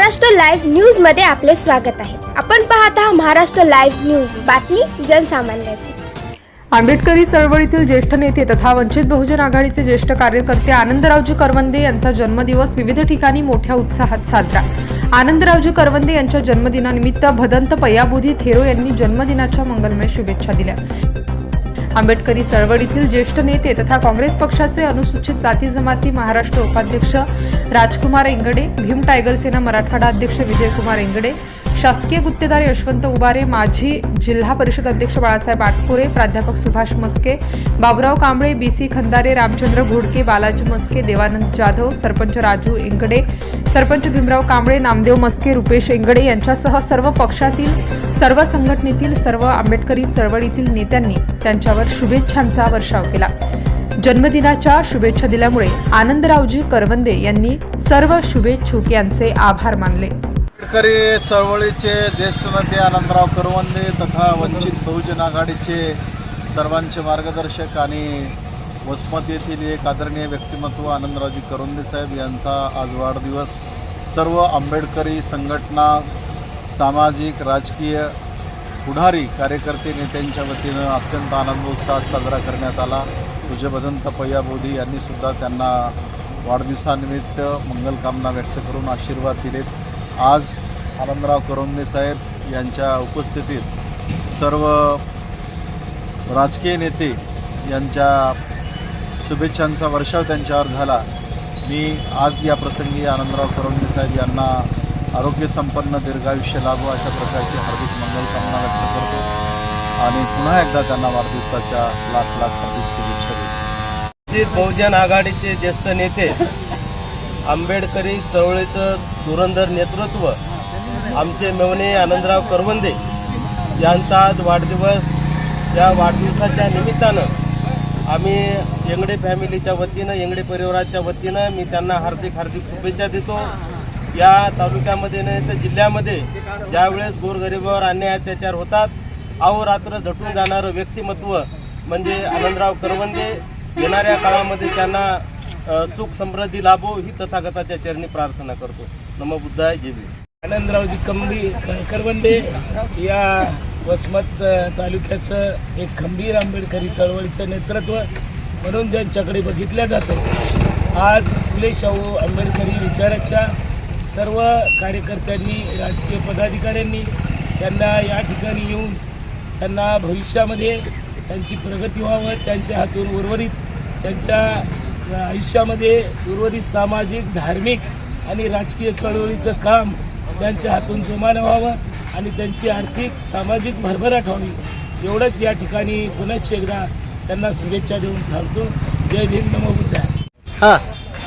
Maharashtra live न्यूजमध्ये आपले स्वागत आहे. आपण पाहत आहात महाराष्ट्र लाईव्ह न्यूज. बातमी जनसामान्याची. आंबेडकरी चळवळीतील ज्येष्ठ नेते तथा वंचित बहुजन आघाडीचे ज्येष्ठ कार्यकर्ते आनंदरावजी करवंदे यांचा जन्मदिवस विविध ठिकाणी मोठ्या उत्साहात साजरा. आनंदरावजी करवंदे यांच्या जन्मदिनानिमित्त भदंत पयाबुधी थेरो यांनी जन्मदिनाच्या मंगलमय शुभेच्छा दिल्या. आंबेडकरी चळवळीतील ज्येष्ठ नेते तथा काँग्रेस पक्षाचे अनुसूचित जाती जमाती महाराष्ट्र उपाध्यक्ष राजकुमार इंगडे भीम टायगर सेना मराठवाडा अध्यक्ष विजयकुमार इंगडे शासकीय गुत्तेदार यशवंत उबारे माजी जिल्हा परिषद अध्यक्ष बाळासाहेब आटपुरे प्राध्यापक सुभाष मस्के बाबुराव कांबळे बी सी खंदारे रामचंद्र घोडके बालाजी मस्के देवानंद जाधव सरपंच राजू इंगडे सरपंच भीमराव कांबळे नामदेव मस्के रुपेश इंगडे यांच्यासह सर्व पक्षातील सर्व संघटनेतील सर्व आंबेडकरी चळवळीतील नेत्यांनी त्यांच्यावर शुभेच्छांचा वर्षाव केला. जन्मदिनाच्या शुभेच्छा दिल्यामुळे आनंदरावजी करवंदे यांनी सर्व शुभेच्छुक यांचे आभार मानले. आंबेडकरी चळवळीचे ज्येष्ठ नेते आनंदराव करवंदे तथा वंचित बहुजन आघाडीचे सर्वांचे मार्गदर्शक आणि वसमत येथील एक आदरणीय व्यक्तिमत्व आनंदरावजी करवंदे साहेब यांचा आज वाढदिवस. सर्व आंबेडकरी संघटना सामाजिक राजकीय पुढारी कार्यकर्ते नेत्यांच्या वतीनं अत्यंत आनंद उत्साहात साजरा करण्यात आला. पूज्य भदंत पय्या बोधी यांनीसुद्धा त्यांना वाढदिवसानिमित्त मंगलकामना व्यक्त करून आशीर्वाद दिलेत. आज आनंदराव करंदे साहेब यांच्या उपस्थितीत सर्व राजकीय नेते यांच्या शुभेच्छांचा वर्षाव त्यांच्यावर झाला. मी आज या प्रसंगी आनंदराव करंदे साहेब यांना आरोग्यसंपन्न दीर्घायुष्य लाभो अशा प्रकारची हार्दिक मंगलकामना व्यक्त करतो. आणि पुन्हा एकदा त्यांना वाढदिवसाच्या लाख लाख हार्दिक शुभेच्छा देतो. बहुजन आघाडीचे ज्येष्ठ नेते आंबेडकरी चळवळीचं धुरंधर नेतृत्व आमचे मेवणे आनंदराव करवंदे यांचा आज वाढदिवस. या वाढदिवसाच्या निमित्तानं आम्ही येंगडे फॅमिलीच्या वतीनं येंगडे परिवाराच्या वतीनं मी त्यांना हार्दिक हार्दिक शुभेच्छा देतो. या तालुक्यामध्ये नाही तर जिल्ह्यामध्ये ज्यावेळेस गोरगरिबावर अन्याय अत्याचार होतात अहोरात्र झटून जाणारं व्यक्तिमत्व म्हणजे आनंदराव करवंदे येणाऱ्या काळामध्ये त्यांना सुख समृद्धी लाभो ही तथागताच्या चरणी प्रार्थना करतो. नम बुद्धाय जीवी आनंदरावजी कंबी करवंदे या वसमत तालुक्याचं एक खंबीर आंबेडकरी चळवळीचं नेतृत्व म्हणून ज्यांच्याकडे बघितलं जातं. आज फुले शाहू आंबेडकरी विचाराच्या सर्व कार्यकर्त्यांनी राजकीय पदाधिकाऱ्यांनी त्यांना या ठिकाणी येऊन त्यांना भविष्यामध्ये त्यांची प्रगती व्हावं त्यांच्या हातून उर्वरित त्यांच्या आयुष्यामध्ये उर्वरित सामाजिक धार्मिक आणि राजकीय चळवळीचं काम त्यांच्या हातून जोमानं व्हावं आणि त्यांची आर्थिक सामाजिक भरभराट व्हावी. एवढंच या ठिकाणी पुनश्च एकदा त्यांना शुभेच्छा देऊन थांबतो. जय भीम. नमो बुद्धा हां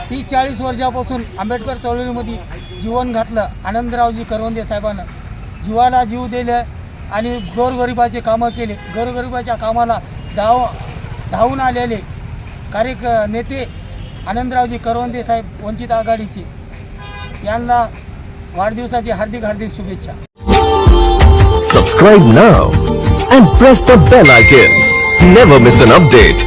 तीस चाळीस वर्षापासून आंबेडकर चळवळीमध्ये जीवन घातलं आनंदरावजी करवंदे साहेबांना. जीवाला जीव दिलं आणि गोरगरिबाचे कामं केले. गोरगरिबाच्या कामाला धाव धावून आलेले कार्यक नेते आनंदरावजी करवंदे साहेब वंचित आघाडीचे. यांना वाढदिवसाची हार्दिक हार्दिक शुभेच्छा. Subscribe now and press the bell icon never miss an update